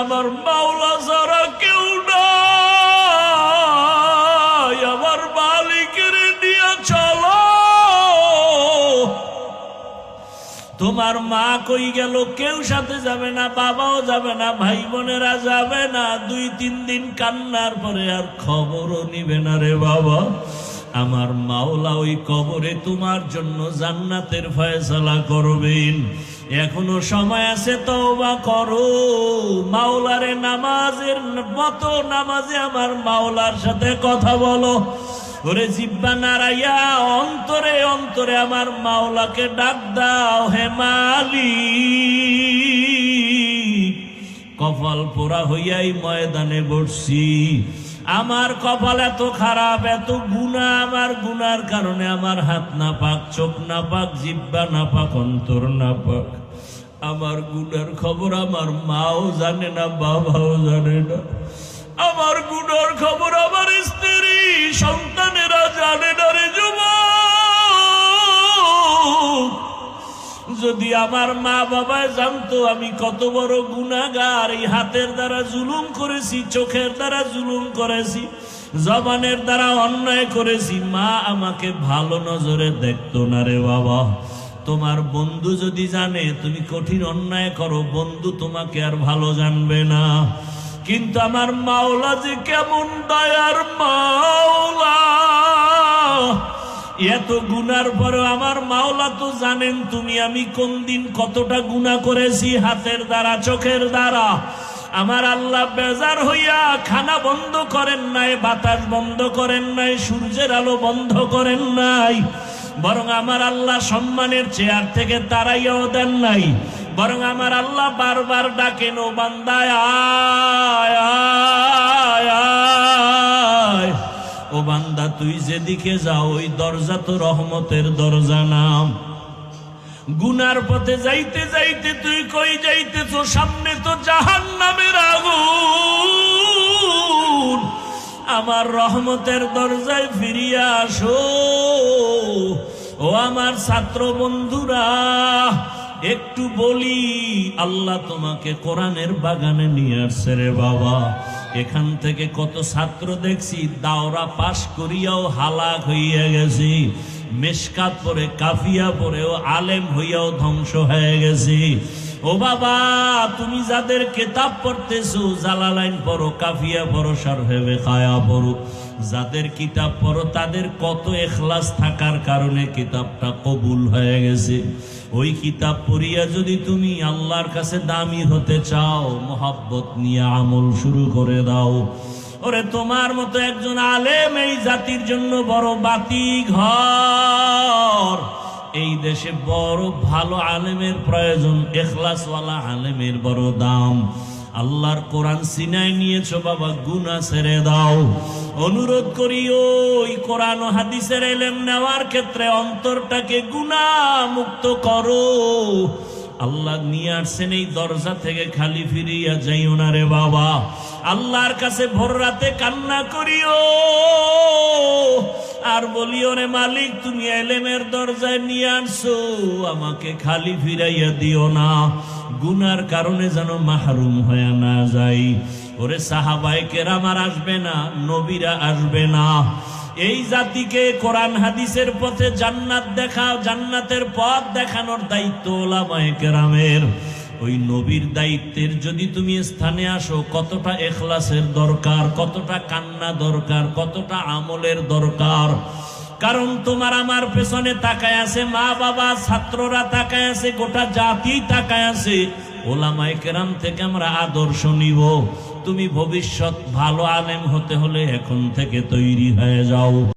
আমার মাওলা ছাড়া কেউ না আমার মালিকের নিয়ে চলো। তোমার মা কই গেল? কেউ সাথে যাবে না, বাবাও যাবে না ভাই বোনেরা যাবে না। দুই তিন দিন কান্নার পরে আর খবরও নিবে না রে বাবা। আমার মাওলা ওই কবরে তোমার জন্য জান্নাতের ফয়সালা করবেন। এখনও সময় আছে, তওবা করো। মাওলারে নামাজের মতো নামাজে আমার মাওলার সাথে কথা বলো। ওরে জিব্বা নারাইয়া, অন্তরে অন্তরে আমার মাওলাকে ডাক দাও, হে মালি কপাল পোড়া হইয়াই ময়দানে বসছি। আমার কপাল এত খারাপ, এত গুণা, আমার গুনার কারণে আমার হাত না পাক চোখ না পাক জিব্বা না পাক অন্তর না পাক আমার গুণার খবর আমার মাও জানে না, বাবাও জানে না। আমার গুণার খবর আমার স্ত্রী সন্তানেরা যদি আমার মা বাবা জানতো আমি কত বড় গুনাগার এই হাতের দ্বারা জুলুম করেছি, চোখের দ্বারা জুলুম করেছি, জবানের দ্বারা অন্যায় করেছি, মা আমাকে ভালো নজরে দেখতো না রে বাবা। তোমার বন্ধু যদি জানে, তুমি কঠিন অন্যায় করো, বন্ধু তোমাকে আর ভালো জানবে না। কিন্তু আমার মাওলা যে কেমন দয়ার মাওলা। এত গুনার পরে আমার মাওলা তো জানেন তুমি আমি কোন দিন কতটা গুণা করেছি, হাতের দ্বারা, চোখের দ্বারা। আমার আল্লাহ বেজার হইয়া খানা বন্ধ করেন নাই, বাতাস বন্ধ করেন নাই, সূর্যের আলো বন্ধ করেন নাই। বরং আমার আল্লাহ সম্মানের চেয়ার থেকে তারাইয়াও দেন নাই। বরং আমার আল্লাহ বারবার ডাকেন, ও বান্দায় ও বান্দা তুই যেদিকে যাও, ওই দরজা তো রহমতের দরজা নাম। গুনার পথে যাইতে যাইতে তুই কই যাইতেছ, সামনে তো জাহান নামের আগুন। আমার রহমতের দরজায় ফিরিয়া আসো। ও আমার ছাত্র বন্ধুরা, একটু বলি, আল্লাহ তোমাকে কোরআনের বাগানে নিয়ে আসছে রে বাবা। এখান থেকে কত ছাত্র দেখছি, দাওরা পাশ করিয়াও হালাক হইয়া গেছি, মেশকাত পরে কাফিয়া পরেও আলেম হইয়াও ধ্বংস হয়ে গেছি। ও বাবা, তুমি যাদের কেতাব পড়তেছো জালালাইন পড়ো, কাফিয়া পড়ো সারহেবে খায়া পড়ো। যাদের কিতাব পড়ো, তাদের কত এখলাস থাকার কারণে কিতাবটা কবুল হয়ে গেছে। ওই কিতাব পড়িয়া যদি তুমি আল্লাহর কাছে দামি হতে চাও, মোহাব্বত নিয়ে আমল শুরু করে দাও। ওরে, তোমার মতো একজন আলেম এই জাতির জন্য বড় বাতি ঘর দেশে বড় ভালো আলেমের প্রয়োজন, এখলাসওয়ালা আলেমের বড় দাম। আল্লাহর কোরআন সিনাই নিয়েছো বাবা গুনা ছেড়ে দাও। অনুরোধ করি, ওই কোরআন হাদিসের এলেম নেওয়ার ক্ষেত্রে অন্তরটাকে গুনা মুক্ত করো। আল্লাহ নিয়ে আসছেন এই দরজা থেকে খালি ফিরিয়া যাইও না রে বাবা। আল্লাহর কাছে ভোর রাতে কান্না করিও। আর বলিও রে মালিক, তুমি এলেমের দরজায় নিয়ে আনছো আমাকে খালি ফিরাইয়া দিও না। গুনার কারণে যেন মাহরুম হয়ে না যাই। ওরে সাহাবাই কেরাম আর আসবে না, নবীরা আসবে না। এই জাতিকে কোরআন হাদিসের পথে জান্নাত দেখা, জান্নাতের পথ দেখানোর দায়িত্ব ওলামায়ে কেরামের। ওই নবীর দায়িত্বের যদি তুমি স্থানে আসো, কতটা এখলাসের দরকার, কতটা কান্না দরকার, কতটা আমলের দরকার? কারণ তোমার আমার পেছনে তাকায় আছে, মা বাবা, ছাত্ররা তাকায় আছে, গোটা জাতি তাকায় আছে। ওলামায়ে কেরাম থেকে আমরা আদর্শ নিব। তুমি ভবিষ্যৎ ভালো আলেম হতে হলে এখন থেকে তৈরি হয়ে যাও।